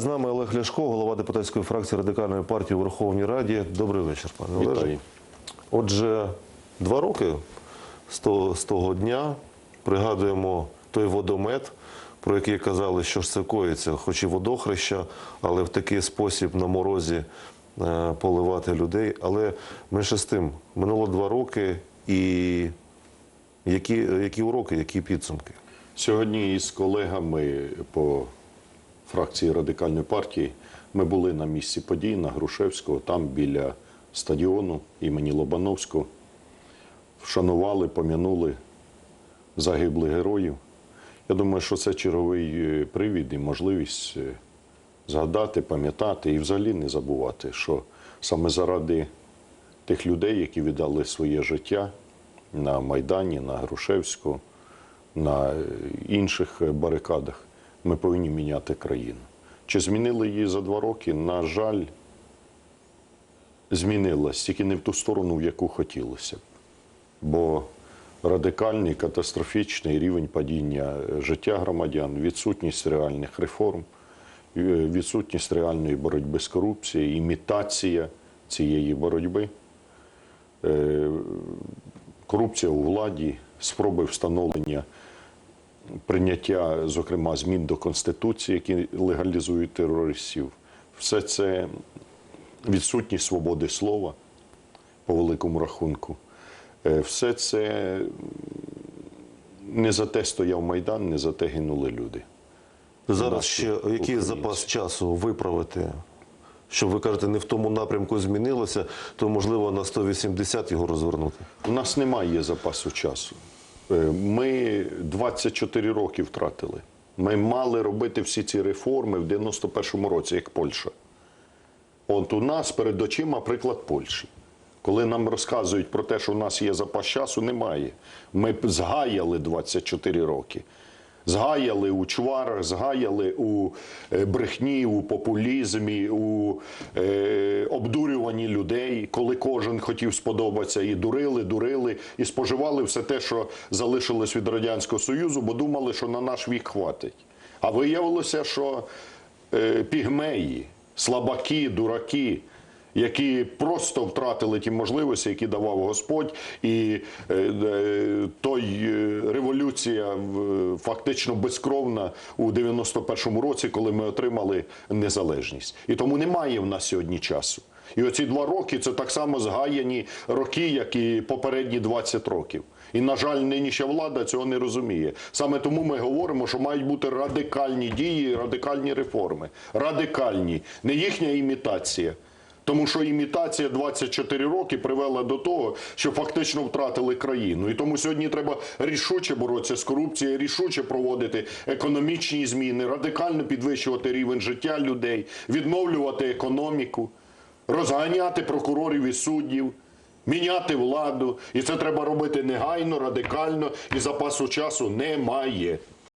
З нами Олег Ляшко, голова депутатської фракції радикальної партії у Верховній Раді. Добрий вечір, пане Олеже. Отже, два роки з того, з того дня пригадуємо той водомет, про який казали, що ж це коїться, хоч і водохреща, але в такий спосіб на морозі е, поливати людей. Але менше з тим, минуло два роки, і які, які уроки, які підсумки? Сьогодні із колегами по фракції радикальної партії ми були на місці подій на Грушевського, там біля стадіону імені Лобановського. Вшанували, пом'янули загиблих героїв. Я думаю, що це черговий е, привід і можливість е, згадати, пам'ятати і взагалі не забувати, що саме заради тих людей, які віддали своє життя на Майдані, на Грушевського, на е, інших барикадах, ми повинні міняти країну. Чи змінили її за два роки? На жаль, змінилась, тільки не в ту сторону, в яку хотілося б. Бо радикальний катастрофічний рівень падіння е, життя громадян, відсутність реальних реформ, е, відсутність реальної боротьби з корупцією, імітація цієї боротьби, е, корупція у владі, спроби встановлення прийняття, зокрема, змін до Конституції, які легалізують терористів. Все це відсутність свободи слова по великому рахунку. Е, Все це не за те стояв Майдан, не за те гинули люди. Зараз Наші ще який українці. запас часу виправити? Щоб ви кажете, не в тому напрямку змінилося, то можливо на 180 його розвернути. У нас немає запасу часу. Е, Ми 24 роки втратили. Ми мали робити всі ці реформи в 91-му році, як Польща. От у нас перед очима приклад Польщі. Коли нам розказують про те, що у нас є запас часу, немає. Ми згаяли 24 роки. Згаяли у чварах, згаяли у е, брехні, у популізмі, у е, обдурюванні людей, коли кожен хотів сподобатися, і дурили, дурили, і споживали все те, що залишилось від Радянського Союзу, бо думали, що на наш вік хватить. А виявилося, що е, пігмеї, слабаки, дураки, які просто втратили ті можливості, які давав Господь, і е, е, той е, революція фактично безкровна у 91-му році, коли ми отримали незалежність. І тому немає в нас сьогодні часу. І оці два роки це так само згаяні роки, як і попередні 20 років. І, на жаль, нинішня влада цього не розуміє. Саме тому ми говоримо, що мають бути радикальні дії, радикальні реформи. Радикальні, не їхня імітація. Тому що імітація 24 роки привела до того, що фактично втратили країну. І тому сьогодні треба рішуче боротися з корупцією, рішуче проводити економічні зміни, радикально підвищувати рівень життя людей, відновлювати економіку, розганяти прокурорів і суддів. Міняти владу, і це треба робити негайно, радикально, і запасу часу немає.